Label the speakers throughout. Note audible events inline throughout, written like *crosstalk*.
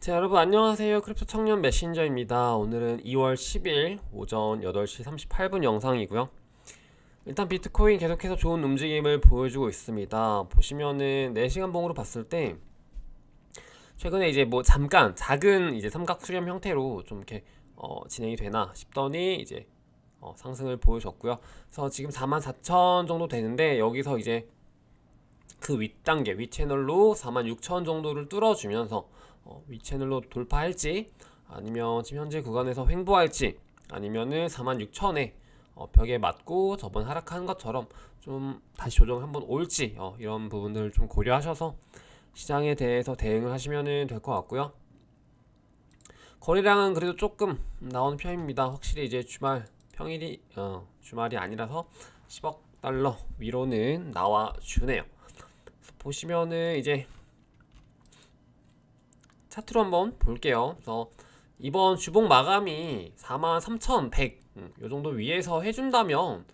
Speaker 1: 자 여러분 안녕하세요. 크립토 청년 메신저입니다. 오늘은 2월 10일 오전 8시 38분 영상이고요. 일단 비트코인 계속해서 좋은 움직임을 보여주고 있습니다. 보시면은 4시간 봉으로 봤을 때 최근에 이제 뭐 잠깐 작은 이제 삼각 수렴 형태로 좀 이렇게 어, 진행이 되나 싶더니 이제 어, 상승을 보여줬고요. 그래서 지금 44,000 정도 되는데 여기서 이제 그 윗단계 윗채널로 46,000 정도를 뚫어주면서 어, 윗채널로 돌파할지 아니면 지금 현재 구간에서 횡보할지 아니면은 46,000에 어, 벽에 맞고 저번 하락한 것처럼 좀 다시 조정 한번 올지 어, 이런 부분들을 좀 고려하셔서 시장에 대해서 대응을 하시면 될 것 같고요. 거래량은 그래도 조금 나오는 편입니다. 확실히 이제 주말 평일이 어, 주말이 아니라서 10억 달러 위로는 나와 주네요. 보시면은 이제 차트로 한번 볼게요. 그래서 이번 주봉 마감이 43,100, 음, 요 정도 위에서 해준다면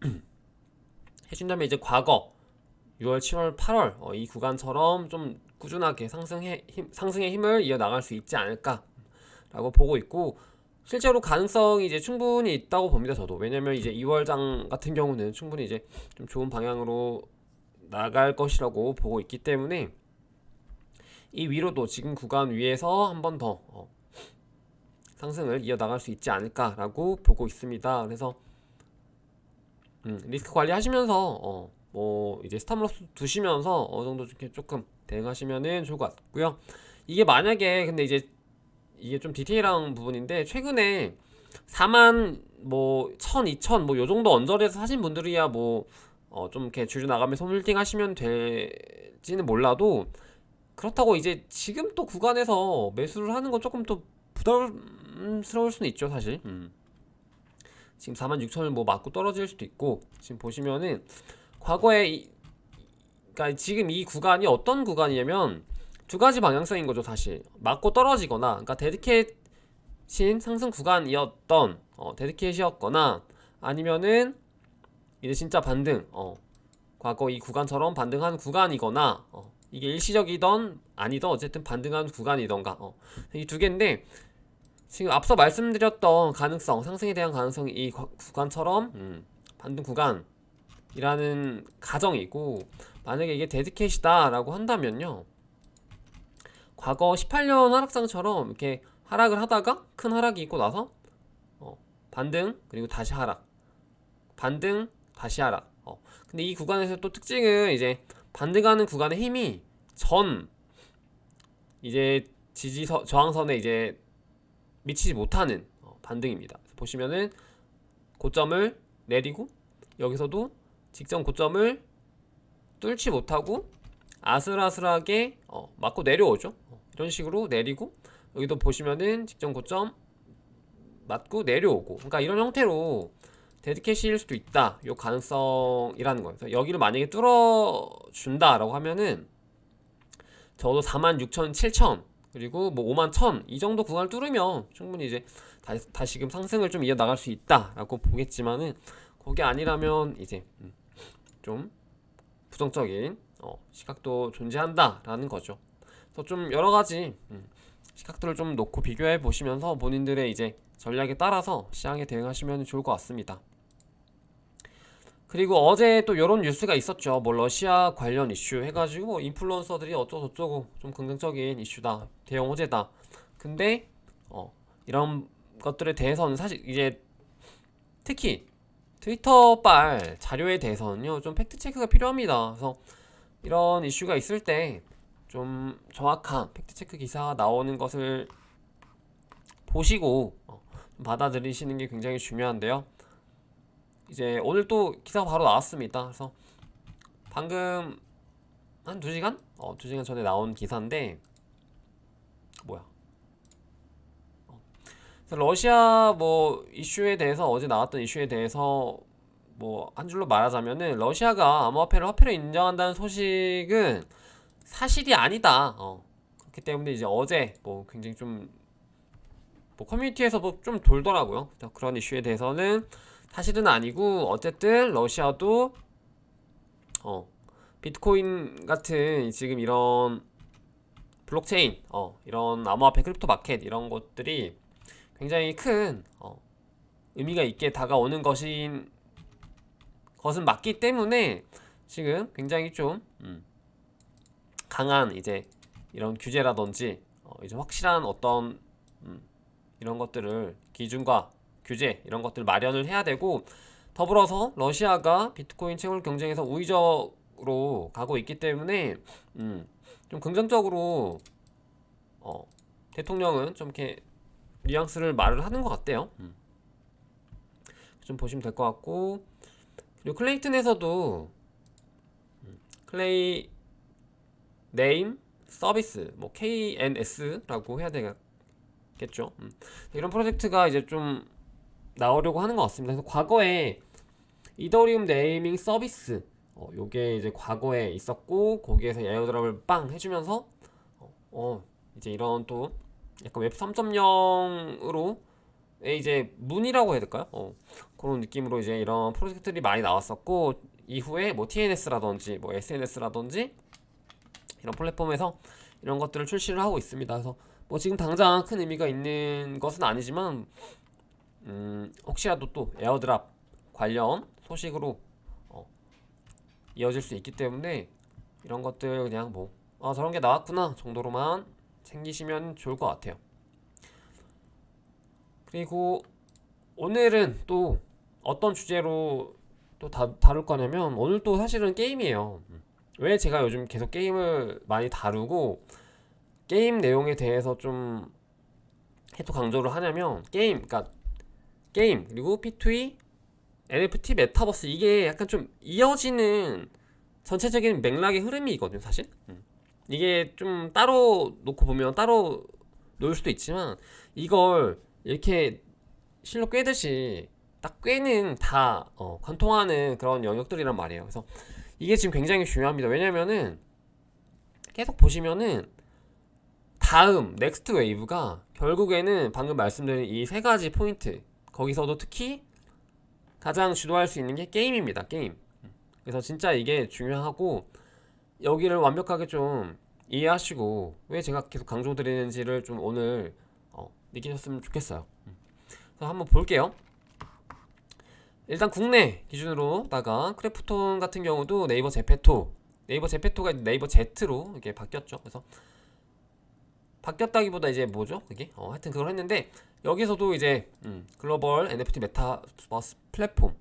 Speaker 1: *clears throat* 해준다면 이제 과거 6월, 7월, 8월 어, 이 구간처럼 좀 꾸준하게 상승해 힘, 상승의 힘을 이어 나갈 수 있지 않을까라고 보고 있고 실제로 가능성이 이제 충분히 있다고 봅니다. 저도 왜냐면 이제 2월장 같은 경우는 충분히 이제 좀 좋은 방향으로 나갈 것이라고 보고 있기 때문에 이 위로도 지금 구간 위에서 한 번 더 어, 상승을 이어나갈 수 있지 않을까라고 보고 있습니다. 그래서 음, 리스크 관리하시면서 어, 뭐 이제 스탑로스 두시면서 어느 정도 이렇게 조금 대응하시면은 좋을 것 같고요. 이게 만약에 근데 이제 이게 좀 디테일한 부분인데 최근에 4만 뭐 1000, 2000 뭐 요 정도 언저리에서 사신 분들이야 뭐 어, 좀 이렇게 줄줄 나가면서 홀딩 하시면 될지는 몰라도 그렇다고 이제 지금 또 구간에서 매수를 하는 건 조금 또 부담스러울 수는 있죠, 사실. 음. 지금 46,000을 뭐 맞고 떨어질 수도 있고 지금 보시면은 과거에 이, 그러니까 지금 이 구간이 어떤 구간이냐면 두 가지 방향성인 거죠, 사실. 맞고 떨어지거나 그러니까 데디케이신 상승 구간이었던 어, 데디케이시였거나 아니면은 이제 진짜 반등 어, 과거 이 구간처럼 반등한 구간이거나 어, 이게 일시적이던 아니던 어쨌든 반등한 구간이던가 어. 이 두 개인데 지금 앞서 말씀드렸던 가능성 상승에 대한 가능성이 이 과- 구간처럼 음, 반등 구간이라는 가정이고 만약에 이게 데드캣이다라고 한다면요 과거 18년 하락장처럼 이렇게 하락을 하다가 큰 하락이 있고 나서 어, 반등 그리고 다시 하락 반등 다시 하락 어. 근데 이 구간에서 또 특징은 이제 반등하는 구간의 힘이 전 이제 지지선 저항선에 이제 미치지 못하는 어, 반등입니다. 보시면은 고점을 내리고 여기서도 직전 고점을 뚫지 못하고 아슬아슬하게 어, 맞고 내려오죠. 어, 이런 식으로 내리고 여기도 보시면은 직전 고점 맞고 내려오고 그러니까 이런 형태로 데드캣일 수도 있다. 요 가능성이라는 거예요. 여기를 만약에 뚫어준다라고 하면은 적어도 4만 6천, 7천 그리고 뭐 5만 1천 이 정도 구간을 뚫으면 충분히 이제 다시, 다시금 상승을 좀 이어나갈 수 있다라고 보겠지만은 그게 아니라면 이제 음, 좀 부정적인 어, 시각도 존재한다라는 거죠. 그래서 좀 여러 가지 음, 시각들을 좀 놓고 비교해 보시면서 본인들의 이제 전략에 따라서 시장에 대응하시면 좋을 것 같습니다. 그리고 어제 또 이런 뉴스가 있었죠. 뭐 러시아 관련 이슈 해가지고 인플루언서들이 어쩌고 저쩌고 좀 긍정적인 이슈다, 대형 호재다. 근데 어, 이런 것들에 대해서는 사실 이제 특히 트위터발 자료에 대해서는요 좀 팩트 체크가 필요합니다. 그래서 이런 이슈가 있을 때 좀 정확한 팩트 체크 기사가 나오는 것을 보시고 어, 받아들이시는 게 굉장히 중요한데요. 이제 오늘 또 기사가 바로 나왔습니다. 그래서 방금 한 2시간? 어, 2시간 전에 나온 기사인데 뭐야? 어. 러시아 뭐 이슈에 대해서 어제 나왔던 이슈에 대해서 뭐 한 줄로 말하자면은 러시아가 암호화폐를 화폐로 인정한다는 소식은 사실이 아니다. 어. 그렇기 때문에 이제 어제 뭐 굉장히 좀 뭐 커뮤니티에서 뭐 좀 돌더라고요. 그런 이슈에 대해서는 사실은 아니고 어쨌든 러시아도 어 비트코인 같은 지금 이런 블록체인, 어, 이런 암호화폐 크립토 마켓 이런 것들이 굉장히 큰 어, 의미가 있게 다가오는 것인 것은 맞기 때문에 지금 굉장히 좀 음, 강한 이제 이런 규제라든지 어, 이제 확실한 어떤 음, 이런 것들을 기준과 규제 이런 것들 마련을 해야 되고 더불어서 러시아가 비트코인 채굴 경쟁에서 우위적으로 가고 있기 때문에 음, 좀 긍정적으로 어, 대통령은 좀 이렇게 뉘앙스를 말을 하는 것 같대요. 음. 좀 보시면 될 것 같고 그리고 클레이튼에서도 음, 클레이 네임 서비스 뭐 KNS라고 해야 되겠죠. 음. 이런 프로젝트가 이제 좀 나오려고 하는 것 같습니다. 그래서 과거에 이더리움 네이밍 서비스 어, 요게 이제 과거에 있었고 거기에서 에어드랍을 빵 해주면서 어, 어, 이제 이런 또 약간 웹 3.0으로 이제 문이라고 해야 될까요? 어, 그런 느낌으로 이제 이런 프로젝트들이 많이 나왔었고 이후에 뭐 TNS라든지 뭐 SNS라든지 이런 플랫폼에서 이런 것들을 출시를 하고 있습니다. 그래서 뭐 지금 당장 큰 의미가 있는 것은 아니지만 음, 혹시라도 또 에어드랍 관련 소식으로 어, 이어질 수 있기 때문에 이런 것들 그냥 뭐 아, 저런 게 나왔구나 정도로만 챙기시면 좋을 것 같아요. 그리고 오늘은 또 어떤 주제로 또 다, 다룰 거냐면 오늘 또 사실은 게임이에요. 왜 제가 요즘 계속 게임을 많이 다루고 게임 내용에 대해서 좀 해도 강조를 하냐면 게임, 그러니까 게임 그리고 P2E, NFT, 메타버스 이게 약간 좀 이어지는 전체적인 맥락의 흐름이거든요, 사실. 음. 이게 좀 따로 놓고 보면 따로 놓을 수도 있지만 이걸 이렇게 실로 꿰듯이 딱 꿰는 다 어, 관통하는 그런 영역들이란 말이에요. 그래서 이게 지금 굉장히 중요합니다. 왜냐면은 계속 보시면은 다음 넥스트 웨이브가 결국에는 방금 말씀드린 이 세 가지 포인트 거기서도 특히 가장 주도할 수 있는 게 게임입니다. 게임. 그래서 진짜 이게 중요하고 여기를 완벽하게 좀 이해하시고 왜 제가 계속 강조드리는지를 좀 오늘 어, 느끼셨으면 좋겠어요. 그래서 한번 볼게요. 일단 국내 기준으로다가 크래프톤 같은 경우도 네이버 제페토 네이버 제페토가 네이버 제트로 이렇게 바뀌었죠. 그래서 바뀌었다기보다 이제 뭐죠? 그게 어, 하여튼 그걸 했는데 여기서도 이제 음, 글로벌 NFT 메타버스 플랫폼을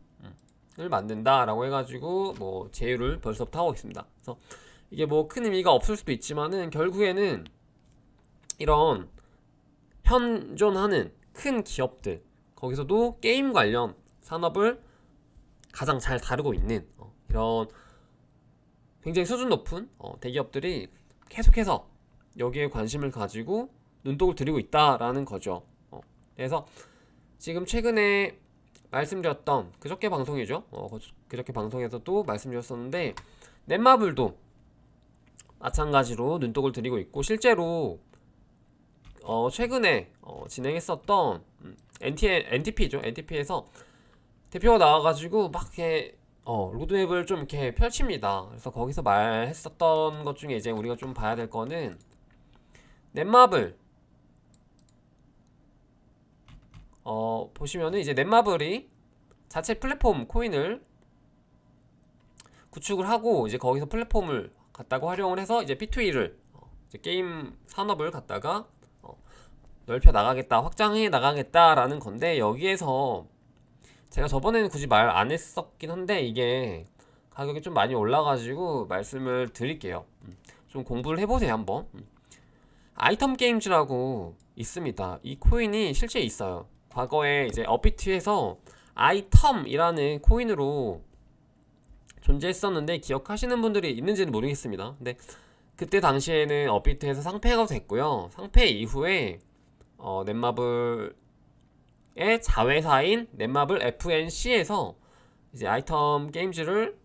Speaker 1: 만든다라고 해가지고 뭐 제휴를 벌써부터 하고 있습니다. 그래서 이게 뭐 큰 의미가 없을 수도 있지만은 결국에는 이런 현존하는 큰 기업들 거기서도 게임 관련 산업을 가장 잘 다루고 있는 어, 이런 굉장히 수준 높은 어, 대기업들이 계속해서 여기에 관심을 가지고 눈독을 들이고 있다라는 거죠. 어, 그래서 지금 최근에 말씀드렸던 그저께 방송이죠. 어, 그저께 방송에서도 말씀드렸었는데 넷마블도 마찬가지로 눈독을 들이고 있고 실제로 어, 최근에 어, 진행했었던 음, NT, NTP죠. NTP에서 대표가 나와가지고 막 이렇게 어, 로드맵을 좀 이렇게 펼칩니다. 그래서 거기서 말했었던 것 중에 이제 우리가 좀 봐야 될 거는 넷마블 어, 보시면은 이제 넷마블이 자체 플랫폼 코인을 구축을 하고 이제 거기서 플랫폼을 갖다가 활용을 해서 이제 P2E를 어, 이제 게임 산업을 갖다가 어, 넓혀 나가겠다, 확장해 나가겠다라는 건데 여기에서 제가 저번에는 굳이 말 안 했었긴 한데 이게 가격이 좀 많이 올라가지고 말씀을 드릴게요. 음, 좀 공부를 해보세요 한번. 음. 아이템 게임즈라고 있습니다. 이 코인이 실제 있어요. 과거에 이제 업비트에서 아이텀이라는 코인으로 존재했었는데 기억하시는 분들이 있는지는 모르겠습니다. 근데 그때 당시에는 업비트에서 상폐가 됐고요. 상폐 이후에 어, 넷마블의 자회사인 넷마블 FNC에서 이제 아이텀 게임즈를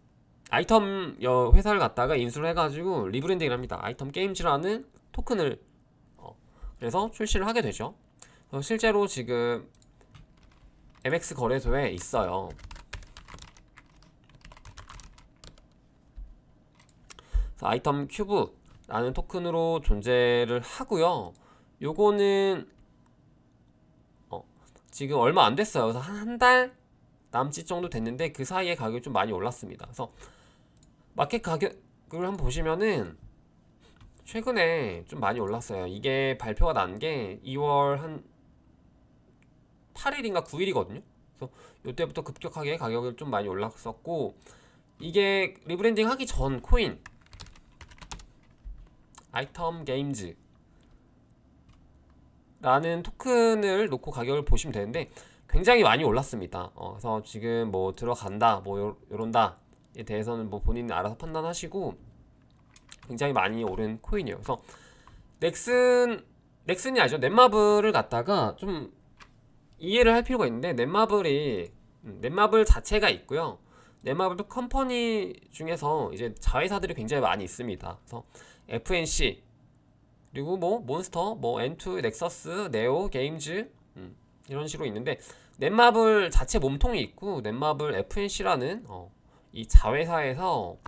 Speaker 1: 아이텀 회사를 갖다가 인수를 해가지고 리브랜딩을 합니다. 아이텀 게임즈라는 토큰을 어, 그래서 출시를 하게 되죠. 실제로 지금 MX 거래소에 있어요. 아이템 큐브 라는 토큰으로 존재를 하고요. 요거는 어, 지금 얼마 안 됐어요. 그래서 한한달 남짓 정도 됐는데 그 사이에 가격이 좀 많이 올랐습니다. 그래서 마켓 가격을 한번 보시면은 최근에 좀 많이 올랐어요. 이게 발표가 난 게 2월 한 8일인가 9일이거든요. 그래서 이때부터 급격하게 가격이 좀 많이 올랐었고 이게 리브랜딩 하기 전 코인 아이템 게임즈 라는 토큰을 놓고 가격을 보시면 되는데 굉장히 많이 올랐습니다. 어, 그래서 지금 뭐 들어간다, 뭐 요, 요런다에 대해서는 뭐 본인이 알아서 판단하시고 굉장히 많이 오른 코인이에요. 그래서 넥슨 넥슨이 아니죠. 넷마블을 갖다가 좀 이해를 할 필요가 있는데 넷마블이 음, 넷마블 자체가 있고요. 넷마블도 컴퍼니 중에서 이제 자회사들이 굉장히 많이 있습니다. 그래서 FNC 그리고 뭐 몬스터, 뭐 N2, 넥서스, 네오, 게임즈 음, 이런 식으로 있는데 넷마블 자체 몸통이 있고 넷마블 FNC라는 어, 이 자회사에서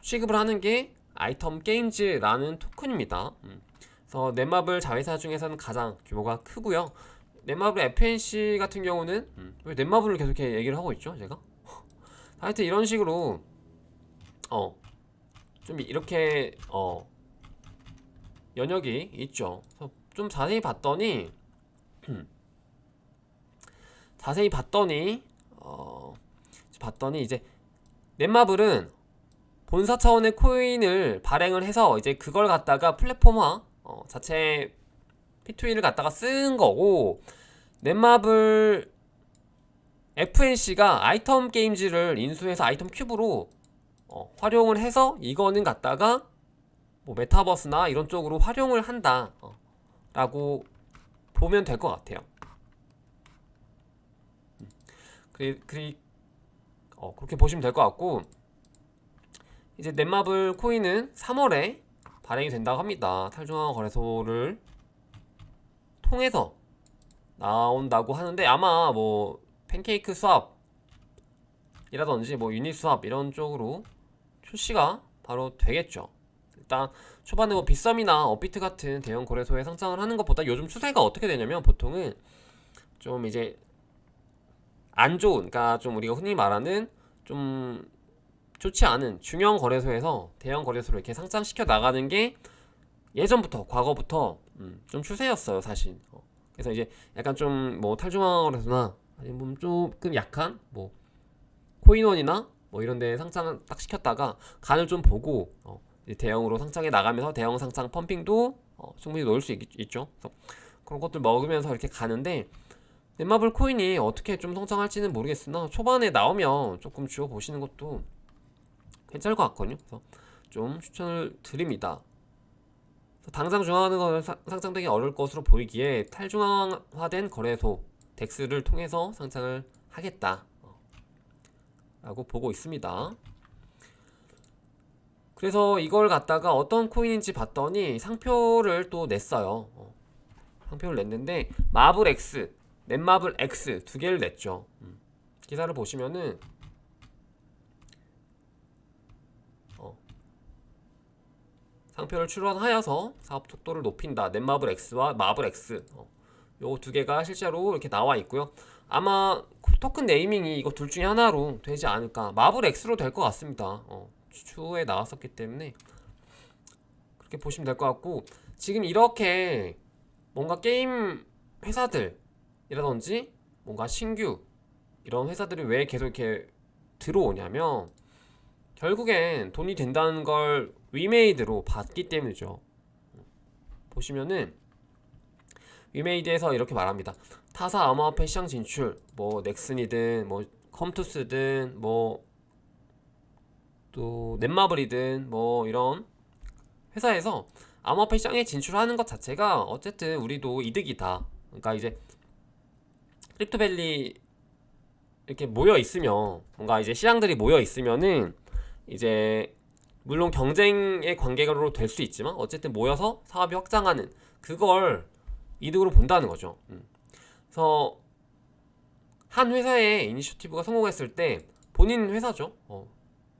Speaker 1: 취급을 하는 게 아이템 게임즈라는 토큰입니다. 음. 그래서 넷마블 자회사 중에서는 가장 규모가 크고요. 넷마블 FNC 같은 경우는 음, 왜 넷마블을 계속 이렇게 얘기를 하고 있죠, 제가? *laughs* 하여튼 이런 식으로 어 좀 이렇게 어 연역이 있죠. 좀 자세히 봤더니 *clears throat* 자세히 봤더니 어 봤더니 이제 넷마블은 본사 차원의 코인을 발행을 해서 이제 그걸 갖다가 플랫폼화 어, 자체 P2E를 갖다가 쓴 거고 넷마블 FNC가 아이템 게임즈를 인수해서 아이템 큐브로 어, 활용을 해서 이거는 갖다가 뭐 메타버스나 이런 쪽으로 활용을 한다 어, 라고 보면 될 것 같아요. 음. 그리, 그리, 어, 그렇게 보시면 될 것 같고 이제 넷마블 코인은 3월에 발행이 된다고 합니다. 탈중앙 거래소를 통해서 나온다고 하는데 아마 뭐 팬케이크 수압이라든지 뭐 유닛 수압 이런 쪽으로 출시가 바로 되겠죠. 일단 초반에 뭐 빗썸이나 업비트 같은 대형 거래소에 상장을 하는 것보다 요즘 추세가 어떻게 되냐면 보통은 좀 이제 안 좋은, 그러니까 좀 우리가 흔히 말하는 좀 좋지 않은 중형 거래소에서 대형 거래소로 이렇게 상장시켜 나가는 게 예전부터 과거부터 음, 좀 추세였어요 사실. 어. 그래서 이제 약간 좀 뭐 탈중앙 거래소나 아니면 조금 약한 뭐 코인원이나 뭐 이런 데 상장 딱 시켰다가 간을 좀 보고 어, 대형으로 상장해 나가면서 대형 상장 펌핑도 어, 충분히 넣을 수 있, 죠 그런 것들 먹으면서 이렇게 가는데 넷마블 코인이 어떻게 좀 성장할지는 모르겠으나 초반에 나오면 조금 주워 보시는 것도 괜찮을 것 같거든요. 그래서 좀 추천을 드립니다. 당장 중앙화는 건 상장되기 어려울 것으로 보이기에 탈중앙화된 거래소 덱스를 통해서 상장을 하겠다 어, 라고 보고 있습니다. 그래서 이걸 갖다가 어떤 코인인지 봤더니 상표를 또 냈어요. 어, 상표를 냈는데 마블 X, 넷마블 X 두 개를 냈죠. 음, 기사를 보시면은 상표를 출원하여서 사업 속도를 높인다. 넷마블 X와 마블 X. 어, 요두 개가 실제로 이렇게 나와 있고요. 아마 토큰 네이밍이 이거 둘 중에 하나로 되지 않을까. 마블 X로 될 것 같습니다. 어, 추후에 나왔었기 때문에 그렇게 보시면 될 것 같고 지금 이렇게 뭔가 게임 회사들이라든지 뭔가 신규 이런 회사들이 왜 계속 이렇게 들어오냐면 결국엔 돈이 된다는 걸 위메이드로 봤기 때문이죠. 보시면은 위메이드에서 이렇게 말합니다. 타사 암호화폐 시장 진출, 뭐 넥슨이든 뭐 컴투스든 뭐 또 넷마블이든 뭐 이런 회사에서 암호화폐 시장에 진출하는 것 자체가 어쨌든 우리도 이득이다. 그러니까 이제 크립토밸리 이렇게 모여 있으면 뭔가 이제 시장들이 모여 있으면은 이제 물론 경쟁의 관계로 될 수 있지만 어쨌든 모여서 사업이 확장하는 그걸 이득으로 본다는 거죠. 음. 그래서 한 회사의 이니셔티브가 성공했을 때 본인 회사죠. 어.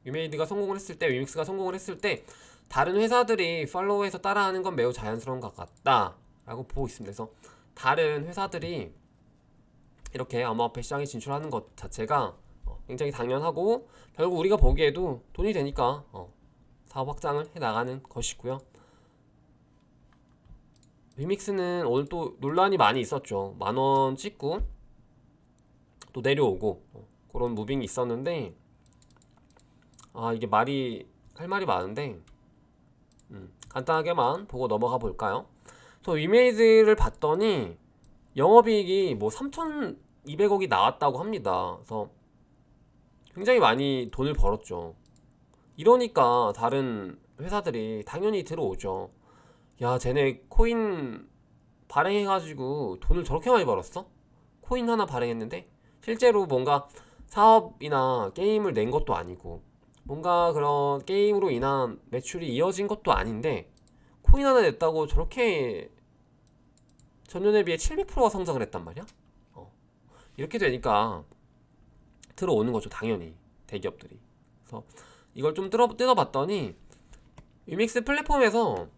Speaker 1: 유메이드가 성공을 했을 때, 위믹스가 성공을 했을 때 다른 회사들이 팔로우해서 따라하는 건 매우 자연스러운 것 같다라고 보고 있습니다. 그래서 다른 회사들이 이렇게 암호화폐 시장에 진출하는 것 자체가 어, 굉장히 당연하고 결국 우리가 보기에도 돈이 되니까 어, 사업 확장을 해 나가는 것이고요. 위믹스는 오늘 또 논란이 많이 있었죠. 만원 찍고 또 내려오고 어, 그런 무빙이 있었는데 아 이게 말이 할 말이 많은데 음, 간단하게만 보고 넘어가 볼까요? 저 위메이드를 봤더니 영업이익이 뭐 3,200억이 나왔다고 합니다. 그래서 굉장히 많이 돈을 벌었죠. 이러니까 다른 회사들이 당연히 들어오죠. 야, 쟤네 코인 발행해가지고 돈을 저렇게 많이 벌었어? 코인 하나 발행했는데? 실제로 뭔가 사업이나 게임을 낸 것도 아니고, 뭔가 그런 게임으로 인한 매출이 이어진 것도 아닌데, 코인 하나 냈다고 저렇게 전년에 비해 700%가 성장을 했단 말이야? 어. 이렇게 되니까 들어오는 거죠, 당연히. 대기업들이. 그래서 이걸 좀 뜯어, 뜯어봤더니, 위믹스 플랫폼에서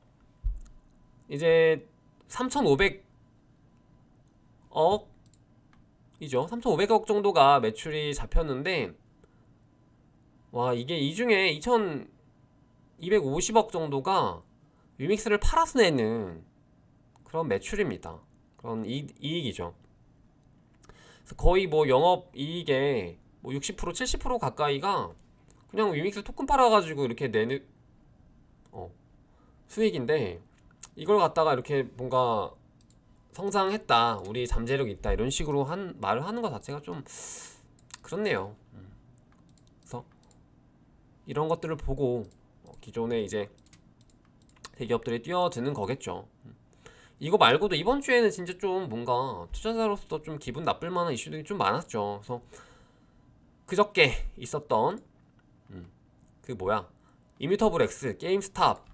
Speaker 1: 이제 3,500억 이죠. 3,500억 정도가 매출이 잡혔는데 와 이게 이 중에 2,250억 정도가 위믹스를 팔아서 내는 그런 매출입니다. 그런 이. 그래서 거의 뭐 영업 이익의 뭐 60% 70% 가까이가 그냥 위믹스 토큰 팔아가지고 이렇게 내는 어, 수익인데 이걸 갖다가 이렇게 뭔가 성장했다, 우리 잠재력 있다 이런 식으로 한 말을 하는 것 자체가 좀 그렇네요. 음. 그래서 이런 것들을 보고 어, 기존에 이제 대기업들이 뛰어드는 거겠죠. 음. 이거 말고도 이번 주에는 진짜 좀 뭔가 투자자로서 좀 기분 나쁠 만한 이슈들이 좀 많았죠. 그래서 그저께 있었던 음, 그 뭐야 이뮤터블 X 게임스탑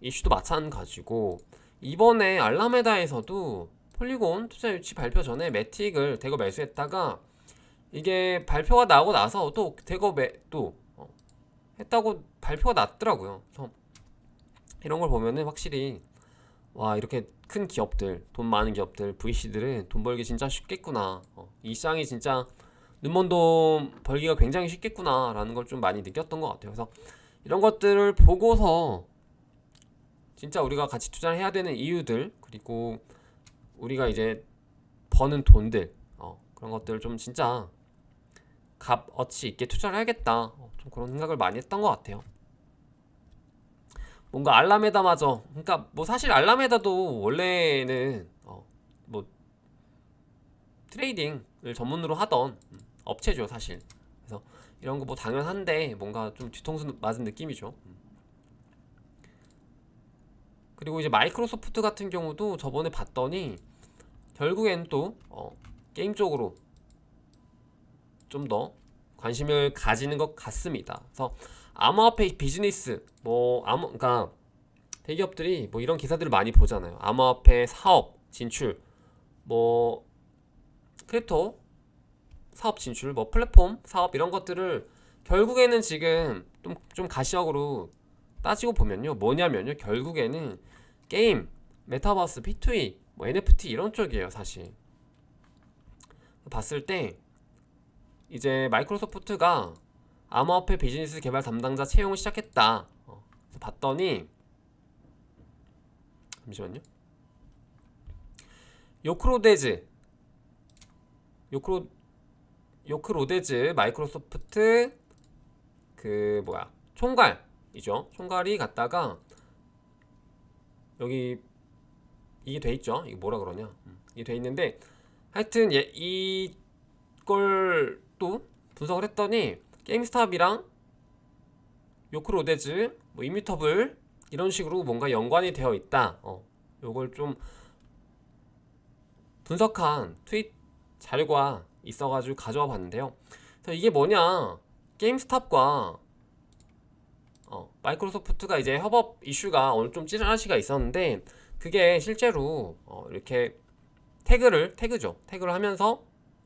Speaker 1: 이슈도 마찬가지고 이번에 알라메다에서도 폴리곤 투자 유치 발표 전에 매틱을 대거 매수했다가 이게 발표가 나고 나서 또 대거 매 또 어, 했다고 발표가 났더라고요. 그래서 이런 걸 보면은 확실히 와 이렇게 큰 기업들 돈 많은 기업들 VC들은 돈 벌기 진짜 쉽겠구나. 어, 이 시장이 진짜 돈 벌기가 굉장히 쉽겠구나라는 걸 좀 많이 느꼈던 것 같아요. 그래서 이런 것들을 보고서 진짜 우리가 같이 투자를 해야 되는 이유들 그리고 우리가 이제 버는 돈들 어, 그런 것들을 좀 진짜 값어치 있게 투자를 해야겠다 어, 좀 그런 생각을 많이 했던 것 같아요. 뭔가 알라메다마저 그러니까 뭐 사실 알라메다도 원래는 어, 뭐 트레이딩을 전문으로 하던 음, 업체죠 사실. 그래서 이런 거 뭐 당연한데 뭔가 좀 뒤통수 맞은 느낌이죠. 음. 그리고 이제 마이크로소프트 같은 경우도 저번에 봤더니 결국엔 또 어, 게임 쪽으로 좀 더 관심을 가지는 것 같습니다. 그래서 암호화폐 비즈니스 뭐 암호 그러니까 대기업들이 뭐 이런 기사들을 많이 보잖아요. 암호화폐 사업 진출 뭐 크립토 사업 진출 뭐 플랫폼 사업 이런 것들을 결국에는 지금 좀, 좀 가시적으로 따지고 보면요. 뭐냐면요. 결국에는 게임 메타버스 P2E 뭐 NFT 이런 쪽이에요 사실. 봤을 때 이제 마이크로소프트가 암호화폐 비즈니스 개발 담당자 채용을 시작했다. 어, 봤더니 잠시만요. 요크로데즈. 요크로 요크 로데즈 마이크로소프트 그 뭐야 총괄이죠. 총괄이 갔다가 여기 이게 돼 있죠? 이게 뭐라 그러냐? 음, 이게 돼 있는데 하여튼 예, 이걸 또 분석을 했더니 게임스탑이랑 요크 로데즈 뭐 이뮤터블 이런 식으로 뭔가 연관이 되어 있다. 어, 요걸 좀 분석한 트윗 자료가 있어가지고 가져와 봤는데요. 그래서 이게 뭐냐? 게임스탑과 어, 마이크로소프트가 이제 협업 이슈가 오늘 좀 찌르나시가 있었는데 그게 실제로 어, 이렇게 태그를 태그죠. 태그를 하면서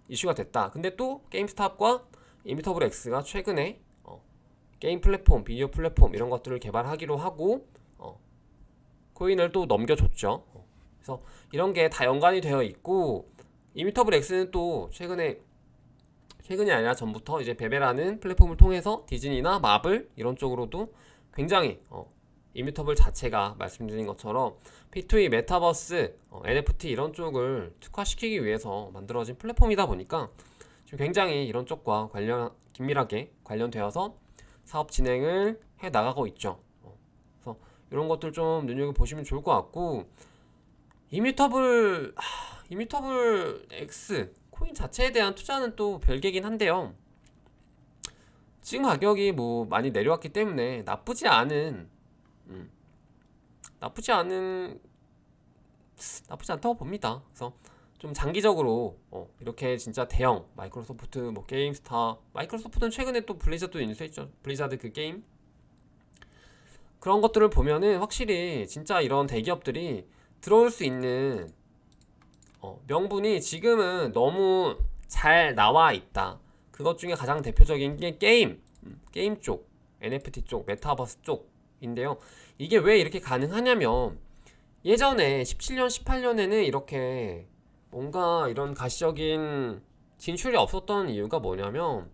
Speaker 1: 이슈가 됐다. 근데 또 게임스탑과 이미터블 X가 최근에 어, 게임 플랫폼, 비디오 플랫폼 이런 것들을 개발하기로 하고 코인을 또 넘겨줬죠. 그래서 이런 게 다 연관이 되어 있고 이미터블 X는 또 최근에 최근이 아니라 전부터 이제 베베라는 플랫폼을 통해서 디즈니나 마블 이런 쪽으로도 굉장히 어, 이미터블 자체가 말씀드린 것처럼 P2E 메타버스, 어, NFT 이런 쪽을 특화시키기 위해서 만들어진 플랫폼이다 보니까 지금 굉장히 이런 쪽과 관련 긴밀하게 관련되어서 사업 진행을 해 나가고 있죠. 어, 그래서 이런 것들 좀 눈여겨 보시면 좋을 것 같고 이미터블 하, 이미터블 X 코인 자체에 대한 투자는 또 별개긴 한데요. 지금 가격이 뭐 많이 내려왔기 때문에 나쁘지 않은 음, 나쁘지 않은 나쁘지 않다고 봅니다. 그래서 좀 장기적으로 어, 이렇게 진짜 대형 마이크로소프트 뭐 게임스타 마이크로소프트는 최근에 또 블리자드 인수했죠. 블리자드 그 게임 그런 것들을 보면은 확실히 진짜 이런 대기업들이 들어올 수 있는 어, 명분이 지금은 너무 잘 나와 있다. 그것 중에 가장 대표적인 게 게임, 음, 게임 쪽, NFT 쪽, 메타버스 쪽인데요. 이게 왜 이렇게 가능하냐면 예전에 17년, 18년에는 이렇게 뭔가 이런 가시적인 진출이 없었던 이유가 뭐냐면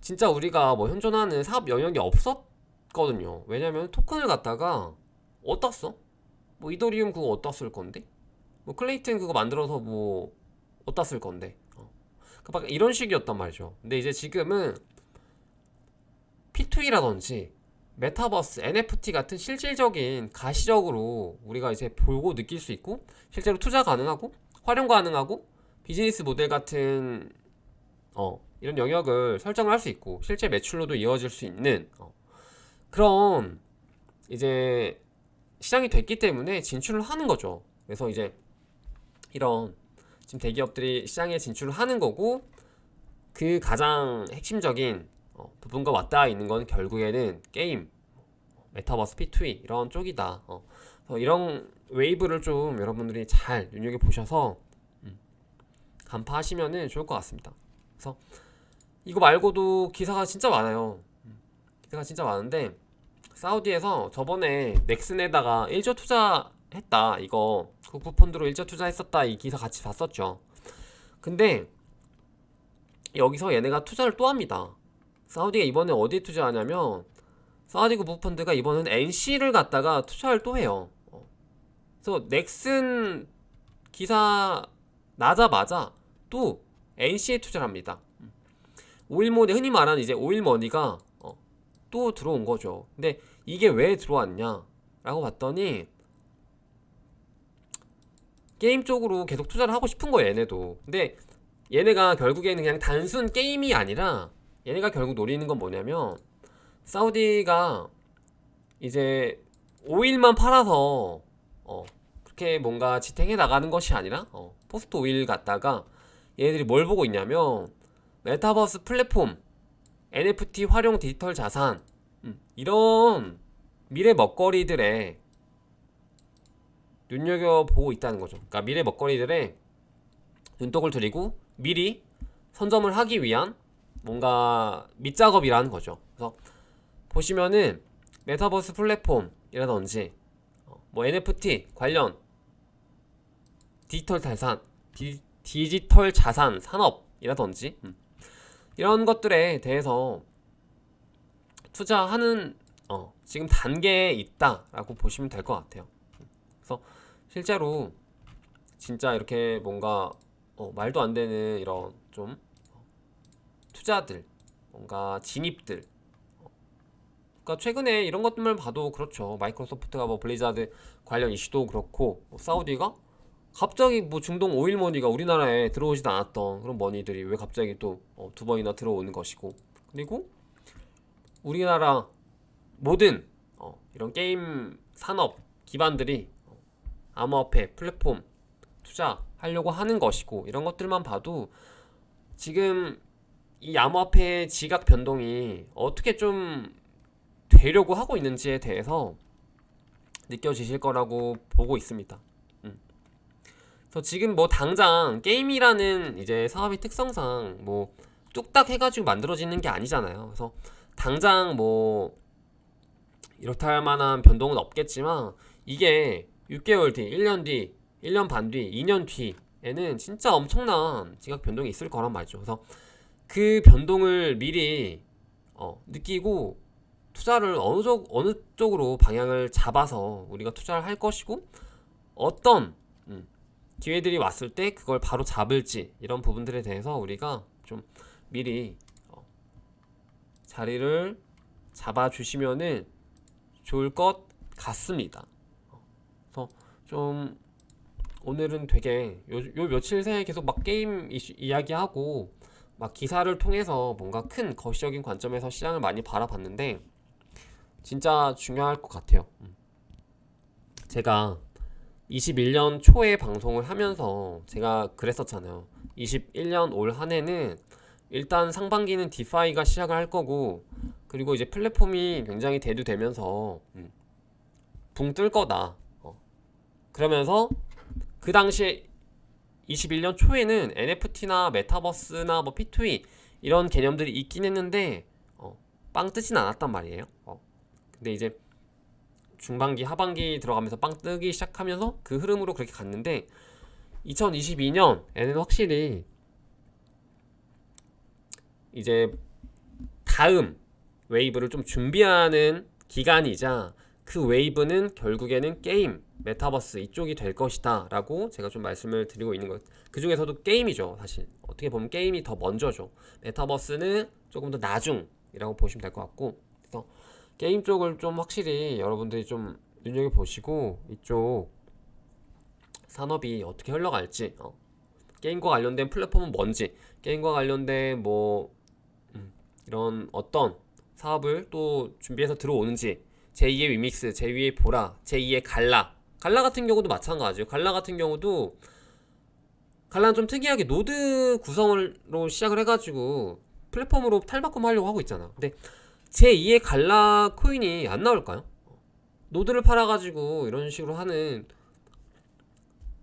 Speaker 1: 진짜 우리가 뭐 현존하는 사업 영역이 없었거든요. 왜냐면 토큰을 갖다가 어디다 써? 뭐 이더리움 그거 어디다 쓸 건데? 뭐 클레이튼 그거 만들어서 뭐 어디다 쓸 건데? 어. 그러니까 이런 식이었단 말이죠. 근데 이제 지금은 P2E라든지 메타버스, NFT 같은 실질적인 가시적으로 우리가 이제 보고 느낄 수 있고 실제로 투자 가능하고 활용 가능하고 비즈니스 모델 같은 어, 이런 영역을 설정을 할 수 있고 실제 매출로도 이어질 수 있는 어, 그런 이제 시장이 됐기 때문에 진출을 하는 거죠. 그래서 이제 이런 지금 대기업들이 시장에 진출을 하는 거고 그 가장 핵심적인 어, 부분과 맞닿아 있는 건 결국에는 게임, 메타버스 P2E 이런 쪽이다. 어, 이런 웨이브를 좀 여러분들이 잘 눈여겨 보셔서 음, 간파하시면은 좋을 것 같습니다. 그래서 이거 말고도 기사가 진짜 많아요. 음, 기사가 진짜 많은데 사우디에서 저번에 넥슨에다가 1조 투자했다. 이거 국부 펀드로 1조 투자했었다. 이 기사 같이 봤었죠. 근데 여기서 얘네가 투자를 또 합니다. 사우디가 이번에 어디에 투자하냐면 사우디 국부 펀드가 이번엔 NC를 갖다가 투자를 또 해요. 어. 그래서 넥슨 기사 나자마자 또 NC에 투자를 합니다. 오일머니 흔히 말하는 이제 오일머니가 어, 또 들어온 거죠. 근데 이게 왜 들어왔냐 라고 봤더니 게임 쪽으로 계속 투자를 하고 싶은 거예요, 얘네도. 근데 얘네가 결국에는 그냥 단순 게임이 아니라 얘네가 결국 노리는 건 뭐냐면 사우디가 이제 오일만 팔아서 어, 그렇게 뭔가 지탱해 나가는 것이 아니라 어, 포스트 오일 갖다가 얘네들이 뭘 보고 있냐면 메타버스 플랫폼, NFT 활용 디지털 자산 음, 이런 미래 먹거리들에 눈여겨 보고 있다는 거죠. 그러니까 미래 먹거리들에 눈독을 들이고 미리 선점을 하기 위한 뭔가 밑작업이라는 거죠. 그래서 보시면은 메타버스 플랫폼이라든지 어, 뭐 NFT 관련 디지털 자산, 디, 디지털 자산 산업이라든지 음, 이런 것들에 대해서 투자하는 어, 지금 단계에 있다라고 보시면 될 것 같아요. 그래서 실제로 진짜 이렇게 뭔가 어, 말도 안 되는 이런 좀 투자들, 뭔가 진입들. 그러니까 최근에 이런 것들만 봐도 그렇죠. 마이크로소프트가 뭐 블리자드 관련 이슈도 그렇고 뭐 사우디가 갑자기 뭐 중동 오일 머니가 우리나라에 들어오지도 않았던 그런 머니들이 왜 갑자기 또 두 번이나 들어오는 것이고 그리고 우리나라 모든 어, 이런 게임 산업 기반들이 어, 암호화폐 플랫폼 투자하려고 하는 것이고 이런 것들만 봐도 지금 이 암호화폐의 지각 변동이 어떻게 좀 되려고 하고 있는지에 대해서 느껴지실 거라고 보고 있습니다. 음. 그래서 지금 뭐 당장 게임이라는 이제 사업의 특성상 뭐 뚝딱 해가지고 만들어지는 게 아니잖아요. 그래서 당장 뭐 이렇다 할 만한 변동은 없겠지만 이게 6개월 뒤, 1년 뒤, 1년 반 뒤, 2년 뒤에는 진짜 엄청난 지각 변동이 있을 거란 말이죠. 그래서 그 변동을 미리 어, 느끼고 투자를 어느 쪽 어느 쪽으로 방향을 잡아서 우리가 투자를 할 것이고 어떤 음, 기회들이 왔을 때 그걸 바로 잡을지 이런 부분들에 대해서 우리가 좀 미리 어, 자리를 잡아 주시면은 좋을 것 같습니다. 어, 그래서 좀 오늘은 되게 요, 요 며칠 새에 계속 막 게임 이슈, 이야기하고 막 기사를 통해서 뭔가 큰 거시적인 관점에서 시장을 많이 바라봤는데 진짜 중요할 것 같아요. 음. 제가 21년 초에 방송을 하면서 제가 그랬었잖아요. 21년 올 한 해는 일단 상반기는 디파이가 시작을 할 거고 그리고 이제 플랫폼이 굉장히 대두되면서 음, 붕뜰 거다. 어. 그러면서 그 당시에 21년 초에는 NFT나 메타버스나 뭐 P2E 이런 개념들이 있긴 했는데 어, 빵 뜨진 않았단 말이에요. 어. 근데 이제 중반기 하반기 들어가면서 빵 뜨기 시작하면서 그 흐름으로 그렇게 갔는데 2022년에는 확실히 이제 다음 웨이브를 좀 준비하는 기간이자 그 웨이브는 결국에는 게임, 메타버스 이쪽이 될 것이다 라고 제가 좀 말씀을 드리고 있는 것. 그 중에서도 게임이죠, 사실. 어떻게 보면 게임이 더 먼저죠. 메타버스는 조금 더 나중이라고 보시면 될 것 같고. 게임 쪽을 좀 확실히 여러분들이 좀 눈여겨 보시고 이쪽 산업이 어떻게 흘러갈지 어. 게임과 관련된 플랫폼은 뭔지 게임과 관련된 뭐 음, 이런 어떤 사업을 또 준비해서 들어오는지 제2의 위믹스, 제2의 보라, 제2의 갈라 갈라 같은 경우도 마찬가지예요 갈라 같은 경우도 갈라는 좀 특이하게 노드 구성으로 시작을 해가지고 플랫폼으로 탈바꿈 하려고 하고 있잖아 근데 제2의 갈라 코인이 안 나올까요? 노드를 팔아가지고 이런 식으로 하는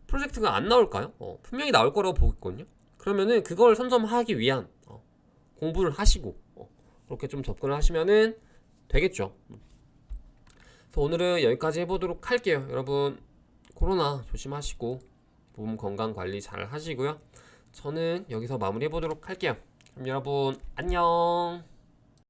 Speaker 1: 프로젝트가 안 나올까요? 어, 분명히 나올 거라고 보고 있거든요. 그러면은 그걸 선점하기 위한 어, 공부를 하시고 어, 그렇게 좀 접근을 하시면은 되겠죠. 그래서 오늘은 여기까지 해보도록 할게요. 여러분 코로나 조심하시고 몸 건강 관리 잘 하시고요. 저는 여기서 마무리해 보도록 할게요. 그럼 여러분 안녕.